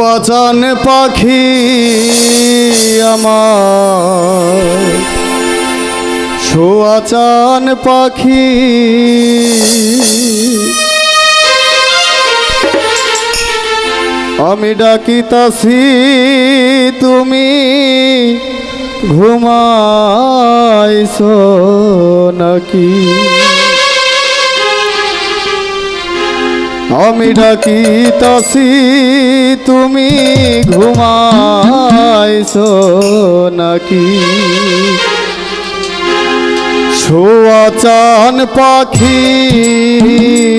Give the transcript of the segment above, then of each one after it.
সুয়াচান পাখি আমার। সুয়াচান পাখি। আমি ডাকিতাছি তুমি ঘুমাইছ নাকি? আমি ডাকিতাছি তুমি ঘুমাইছ নাকি? ছোয়াচান পাখি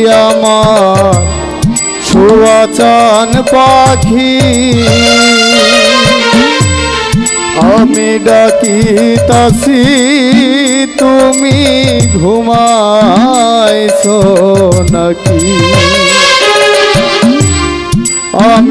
আমার ছোয়াচান পাখি। আমি ডাকিতাছি তুমি ঘুমাইছ নাকি?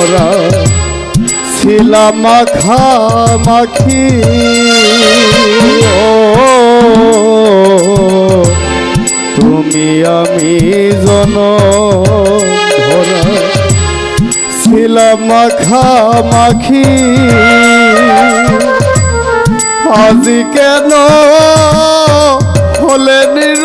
ভরা ছিলাম মাখা মাখি। ও, তুমি আমি জন ভরা ছিলাম মাখা মাখি। আজি কেন হলে নির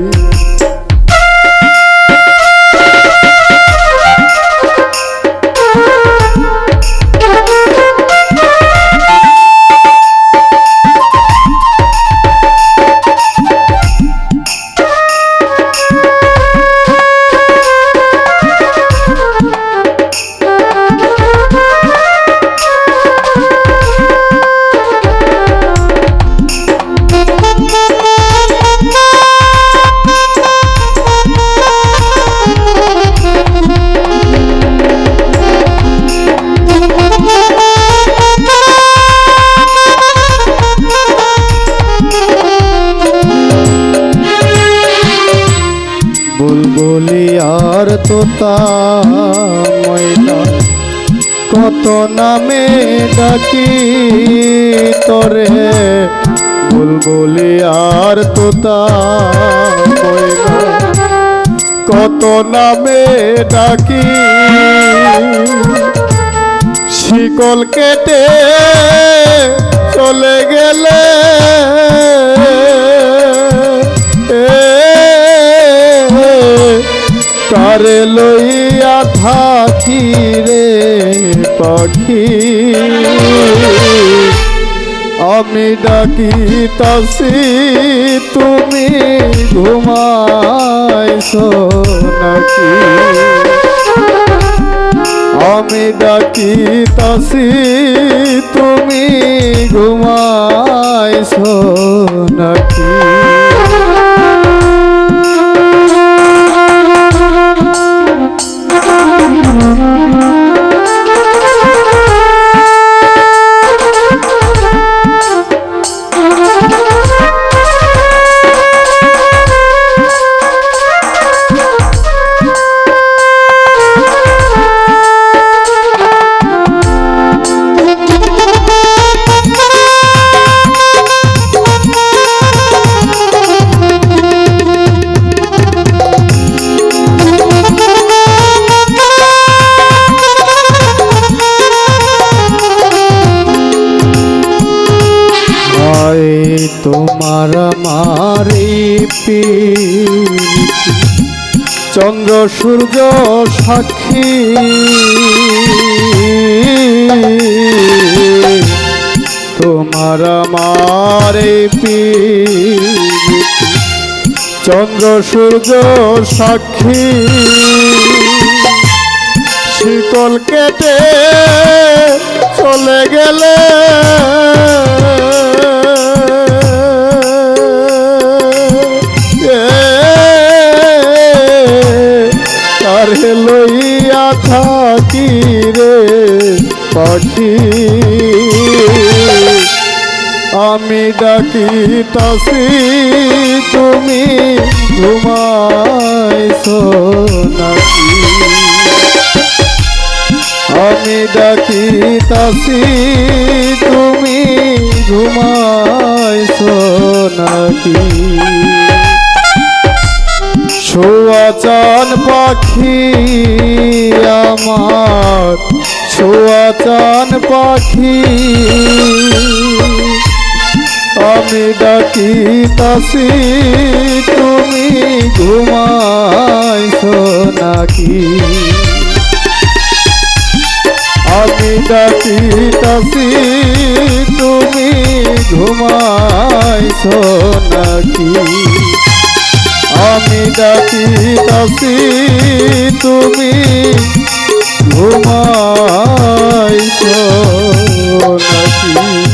ময়না কত নামে ডাকি তরে। বুলবুলি আর তোতা কত নামে ডাকি। শিকল কেটে চলে গেলে কারে লইয়া থাকি রে পাখি। আমি ডাকিতাছি, তুমি ঘুমাইছ নাকি? আমি ডাকিতাছি, তুমি ঘুমাইছ নাকি? প্রীতি চন্দ্র সূর্য সাক্ষী। তোমার প্রীতি চন্দ্র সূর্য সাক্ষী। শিকল কেটে চলে গেলে তারে লইয়া থাকি রে পাখি। আমি ডাকি তাসি তুমি ঘুমাইছ নাকি? আমি ডাকি তাসি তুমি ঘুমাইছ নাকি? সোয়াচান পাখি আমার। সোয়াচান পাখি। আমি ডাকি তাসি, তুমি ঘুমাইছ নাকি আমি ডাকি তাসি, তুমি ঘুমাইছ নাকি আমি ডাকি ডাকি তুমি ঘুমাইছ নাকি?